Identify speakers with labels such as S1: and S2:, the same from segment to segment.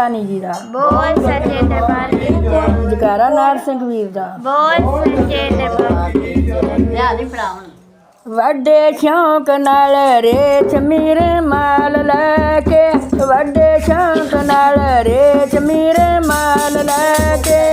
S1: ਪਾਣੀ ਜੀ ਦਾ
S2: ਬੋਲ ਸੱਚੇ ਦਰਬਾਰ ਦੀ
S1: ਜਗਾਰਾ ਨਾਰ ਸਿੰਘ ਵੀਰ ਦਾ।
S2: ਬਹੁਤ ਸੱਚੇ ਦਰਬਾਰ ਦੀ ਲਿਆ ਨਹੀਂ
S1: ਵੱਡੇ ਸ਼ੌਂਕ ਨਾਲ ਰੇਚ ਮੀਰ ਮਾਲ ਲੈ ਕੇ। ਵੱਡੇ ਸ਼ੌਂਕ ਨਾਲ ਰੇਚ ਮੀਰ ਮਾਲ ਲੈ ਕੇ।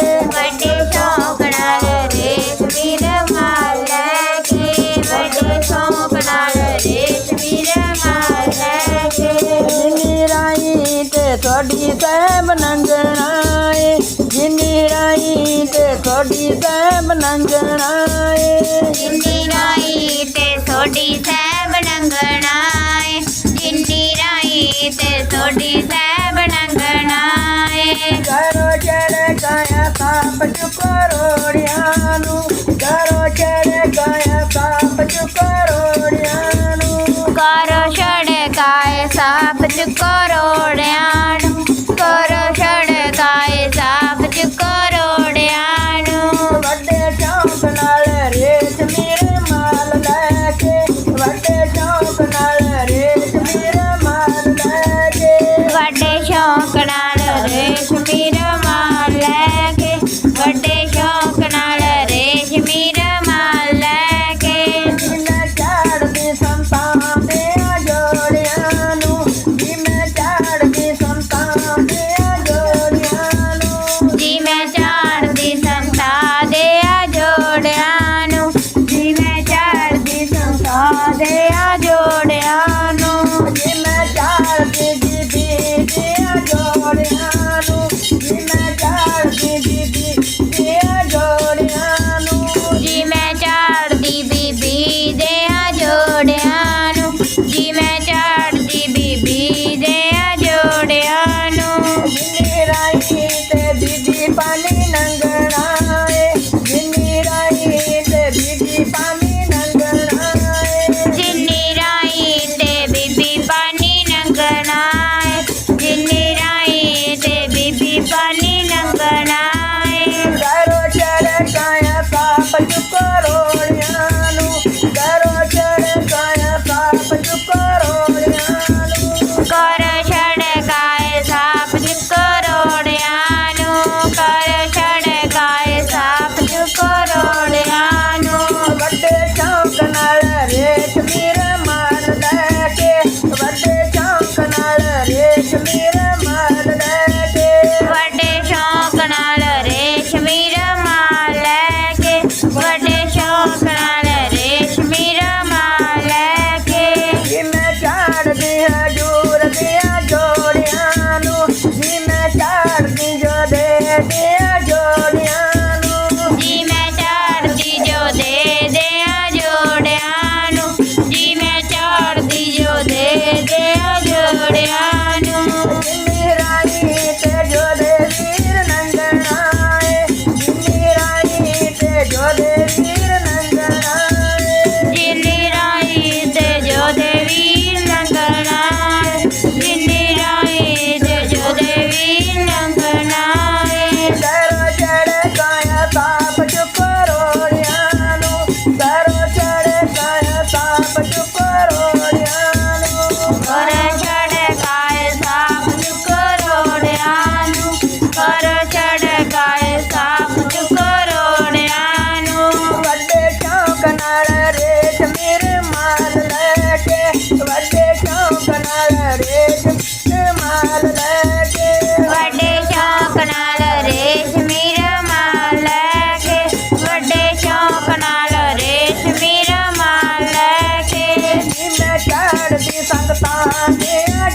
S1: ਤੁਹਾਡੀ ਸਹਿਬ ਨੰਗਣਾ ਏ ਜਿਨੀ ਰਾਈ ਤੇ ਤੁਹਾਡੀ ਸਹਿਬ ਨੰਗਣਾ ਏ
S2: ਜਿਨੀ ਰਾਈ ਤੇ ਤੁਹਾਡੀ ਸਹਿਬ ਨੰਗਣਾ ਏ ਜਿਨੀ ਰਾਈ ਤੇ ਤੁਹਾਡੀ ਸਹਿਬ ਨੰਗਣਾ ਏ
S1: ਕਰੋ ਚੜ ਕਾਇਆ ਪਾਪ ਚੁਕੋ ਰੋੜਿਆਂ ਨੂੰ। ਕਰੋ ਚੜ ਕਾਇਆ ਪਾਪ ਚੁਕੋ ਰੋੜਿਆਂ ਨੂੰ। ਕਰੋ ਛੜ ਕਾਇਆ ਸਾਪ ਚੁਕੋ
S2: ਰੋੜਿਆਂ birthday birthday Bye.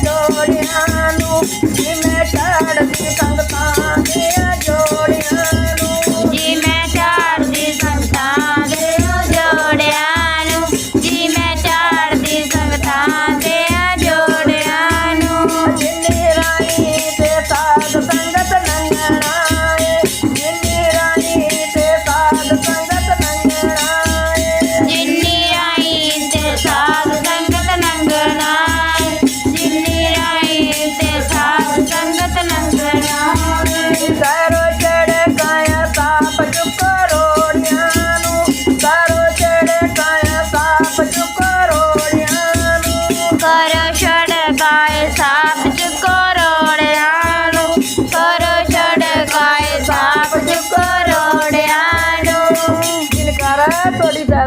S2: Gloria.